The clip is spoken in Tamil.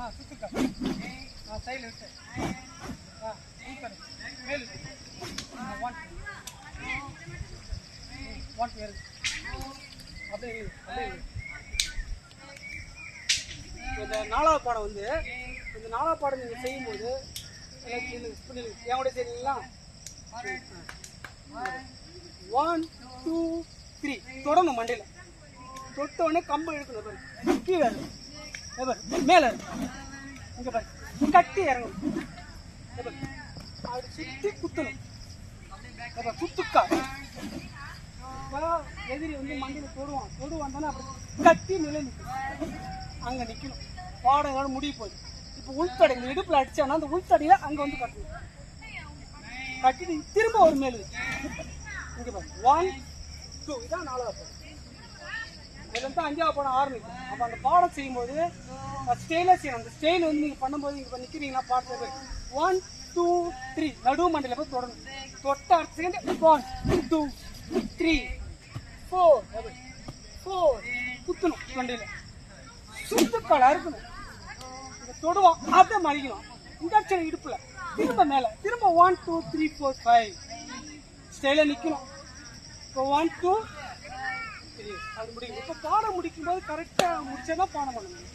ஆ சுத்துக்கா. ஆ சைடில் விட்டு ஆ மேல் ஒன் ஒன் பேர் அப்படியே அப்படியே இந்த நாலாவது பாடம் வந்து இந்த நாலாவது பாடம் நீங்கள் செய்யும்போது என்னோட செய்றீங்களா? ஒன் டூ த்ரீ தொடணும் மண்டையில். தொட்ட உடனே கம்பு இழுக்கணும் கீழே மேலே இங்கே பாரு. கட்டி இறங்கணும். இங்க பாரு. அப்படி சுற்றி குத்தணும். குத்துக்கா. எதிரி வந்து மண்டியில் தொடுவான். தொடுவான் தானே அப்படி கட்டி நிலை நிற்கும் அங்கே நிற்கணும் பாடங்களோட முடிவு போயிடும். இப்போ உள்தடை இந்த இடுப்பில் அடித்தானா அந்த உள்தடையில் அங்கே வந்து கட்டணும். கட்டிட்டு திரும்ப ஒரு மேலு இங்கே பாரு. ஒன் டூ இதான் நாலாவது பாடம். இதுல அஞ்சாவது பாடம் ஆரம்பிக்கும். அப்போ அந்த பாடம் செய்யும்போது ஸ்டைலாக செய்யணும் அந்த ஸ்டைல் வந்து நீங்கள் பண்ணும்போது இங்கே இப்போ நிற்கிறீங்கன்னா பாட்டு ஒன் டூ த்ரீ நடு மண்டையில் போய் தொடணும். தொட்ட அடுத்த second one two three four four குத்தணும் மண்டையில் சுத்துக்களாக இருக்கணும் இங்க தொடுவோம். அப்படியே மறிக்கணும் இன்டக்ஷன் இடுப்பில். திரும்ப மேலே. திரும்ப one two three four five ஸ்டைல நிற்கணும் இப்போ ஒன் டூ த்ரீ அது முடியும் இப்போ பாடம் முடிக்கும் போது கரெக்டாக முடிச்சா தான் பாடம் பண்ணணும்